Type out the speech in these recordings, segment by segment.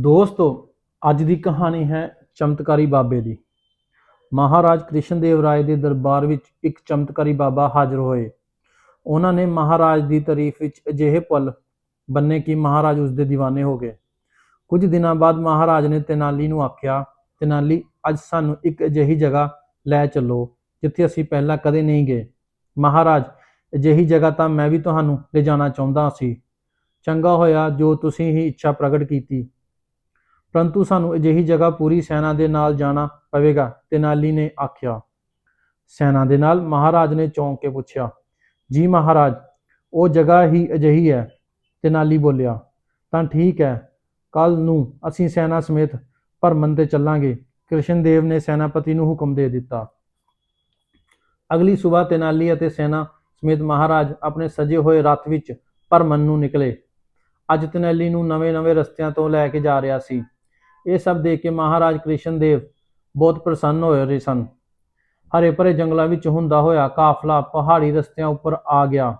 ਦੋਸਤੋ, ਅੱਜ ਦੀ ਕਹਾਣੀ ਹੈ ਚਮਤਕਾਰੀ ਬਾਬੇ ਦੀ। ਮਹਾਰਾਜ ਕ੍ਰਿਸ਼ਨ ਦੇਵ ਰਾਏ ਦੇ ਦਰਬਾਰ ਵਿੱਚ ਇੱਕ ਚਮਤਕਾਰੀ ਬਾਬਾ ਹਾਜ਼ਰ ਹੋਏ। ਉਹਨਾਂ ਨੇ ਮਹਾਰਾਜ ਦੀ ਤਾਰੀਫ ਵਿੱਚ ਅਜਿਹੇ ਪਲ ਬੰਨੇ ਕਿ ਮਹਾਰਾਜ ਉਸ ਦੇ دیਵਾਨੇ ਹੋ ਗਏ। ਕੁਝ ਦਿਨਾਂ ਬਾਅਦ ਮਹਾਰਾਜ ਨੇ ਤੇਨਾਲੀ ਨੂੰ ਆਖਿਆ, ਤੇਨਾਲੀ, ਅੱਜ ਸਾਨੂੰ ਇੱਕ ਅਜਿਹੀ ਜਗ੍ਹਾ ਲੈ ਚੱਲੋ, ਜਿੱਥੇ ਅਸੀਂ ਪਹਿਲਾਂ ਕਦੇ ਨਹੀਂ ਗਏ। ਮਹਾਰਾਜ, ਅਜਿਹੀ ਜਗ੍ਹਾ ਤਾਂ ਮੈਂ ਵੀ ਤੁਹਾਨੂੰ ਲੈ ਜਾਣਾ ਚਾਹੁੰਦਾ ਸੀ। ਚੰਗਾ ਹੋਇਆ ਜੋ ਤੁਸੀਂ ਹੀ ਇੱਛਾ ਪ੍ਰਗਟ ਕੀਤੀ। ਪਰੰਤੂ ਸਾਨੂੰ ਅਜਿਹੀ ਜਗ੍ਹਾ ਪੂਰੀ ਸੈਨਾ ਦੇ ਨਾਲ ਜਾਣਾ ਪਵੇਗਾ ਤੇਨਾਲੀ ਨੇ ਆਖਿਆ। ਸੈਨਾ ਦੇ ਨਾਲ ਮਹਾਰਾਜ ਨੇ ਚੌਂਕ ਕੇ ਪੁੱਛਿਆ, ਜੀ ਮਹਾਰਾਜ, ਉਹ ਜਗ੍ਹਾ ਹੀ ਅਜਿਹੀ ਹੈ? ਤੇਨਾਲੀ ਬੋਲਿਆ, ਤਾਂ ਠੀਕ ਹੈ, ਕੱਲ ਨੂੰ ਅਸੀਂ ਸੈਨਾ ਸਮੇਤ ਭਰਮਨ ਤੇ ਚੱਲਾਂਗੇ। ਕ੍ਰਿਸ਼ਨ ਦੇਵ ਨੇ ਸੈਨਾਪਤੀ ਨੂੰ ਹੁਕਮ ਦੇ ਦਿੱਤਾ। ਅਗਲੀ ਸਵੇਰ ਤੇਨਾਲੀ ਅਤੇ ਸੈਨਾ ਸਮੇਤ ਮਹਾਰਾਜ ਆਪਣੇ ਸਜੇ ਹੋਏ ਰੱਥ ਵਿੱਚ ਭਰਮਨ ਨੂੰ ਨਿਕਲੇ। ਅੱਜ ਤੇਨਾਲੀ ਨੂੰ ਨਵੇਂ-ਨਵੇਂ ਰਸਤਿਆਂ ਤੋਂ ਲੈ ਕੇ ਜਾ ਰਿਹਾ ਸੀ। ਇਹ ਸਭ ਦੇਖ ਕੇ ਮਹਾਰਾਜ ਕ੍ਰਿਸ਼ਨ ਦੇਵ ਬਹੁਤ ਪ੍ਰਸੰਨ ਹੋਏ ਰਹੇ ਸਨ। ਹਰੇ ਭਰੇ ਜੰਗਲਾਂ ਵਿੱਚ ਹੁੰਦਾ ਹੋਇਆ ਕਾਫਲਾ ਪਹਾੜੀ ਰਸਤਿਆਂ ਉੱਪਰ ਆ ਗਿਆ।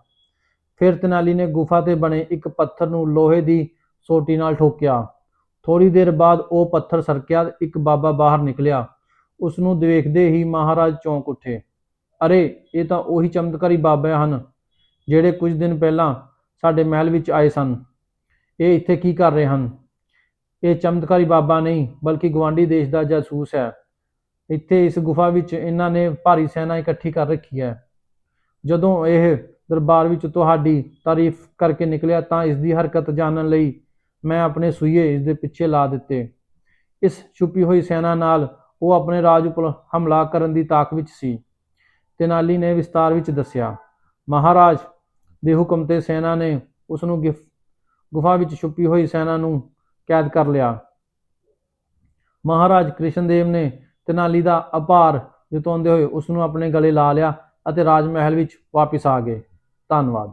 ਫਿਰ ਤੇਨਾਲੀ ਨੇ ਗੁਫਾ ਤੇ ਬਣੇ ਇੱਕ ਪੱਥਰ ਨੂੰ ਲੋਹੇ ਦੀ ਸੋਟੀ ਨਾਲ ਠੋਕਿਆ। ਥੋੜੀ ਦੇਰ ਬਾਅਦ ਉਹ ਪੱਥਰ ਸਰਕਿਆ ਇੱਕ ਬਾਬਾ ਬਾਹਰ ਨਿਕਲਿਆ। ਉਸ ਨੂੰ ਦੇਖਦੇ ਹੀ ਮਹਾਰਾਜ ਚੌਂਕ ਉੱਠੇ। ਅਰੇ, ਇਹ ਤਾਂ ਉਹੀ ਚਮਤਕਾਰੀ ਬਾਬਾ ਹਨ, ਜਿਹੜੇ ਕੁਝ ਦਿਨ ਪਹਿਲਾਂ ਸਾਡੇ ਮਹਿਲ ਵਿੱਚ ਆਏ ਸਨ। ਇਹ ਇੱਥੇ ਕੀ ਕਰ ਰਹੇ ਹਨ? ਇਹ ਚਮਤਕਾਰੀ ਬਾਬਾ ਨਹੀਂ, ਬਲਕਿ ਗਵਾਂਡੀ ਦੇਸ਼ ਦਾ ਜਾਸੂਸ ਹੈ। ਇੱਥੇ ਇਸ ਗੁਫਾ ਵਿੱਚ ਇਹਨਾਂ ਨੇ ਭਾਰੀ ਸੈਨਾ ਇਕੱਠੀ ਕਰ ਰੱਖੀ ਹੈ। ਜਦੋਂ ਇਹ ਦਰਬਾਰ ਵਿੱਚ ਤੁਹਾਡੀ ਤਾਰੀਫ ਕਰਕੇ ਨਿਕਲਿਆ ਤਾਂ ਇਸ ਦੀ ਹਰਕਤ ਜਾਣਨ ਲਈ ਮੈਂ ਆਪਣੇ ਸੂਏ ਇਸ ਦੇ ਪਿੱਛੇ ਲਾ ਦਿੱਤੇ। ਇਸ ਛੁਪੀ ਹੋਈ ਸੈਨਾ ਨਾਲ ਉਹ ਆਪਣੇ ਰਾਜ ਉੱਪਰ ਹਮਲਾ ਕਰਨ ਦੀ ਤਾਕ ਵਿੱਚ ਸੀ। ਤੇਨਾਲੀ ਨੇ ਵਿਸਤਾਰ ਵਿੱਚ ਦੱਸਿਆ, ਮਹਾਰਾਜ, ਦੇ ਹੁਕਮ ਤੇ ਸੈਨਾ ਨੇ ਉਸ ਨੂੰ ਗਿਫ, ਗੁਫਾ ਵਿੱਚ ਛੁਪੀ ਹੋਈ ਸੈਨਾ ਨੂੰ ਕੈਦ ਕਰ ਲਿਆ। ਮਹਾਰਾਜ ਕ੍ਰਿਸ਼ਨ ਦੇਵ ਨੇ ਤੇਨਾਲੀ ਦਾ ਅਪਾਰ ਜਤਾਉਂਦੇ ਹੋਏ ਉਸ ਨੂੰ ਆਪਣੇ ਗਲੇ ਲਾ ਲਿਆ ਅਤੇ ਰਾਜ ਮਹਿਲ ਵਿੱਚ ਵਾਪਸ ਆ ਗਏ। ਧੰਨਵਾਦ।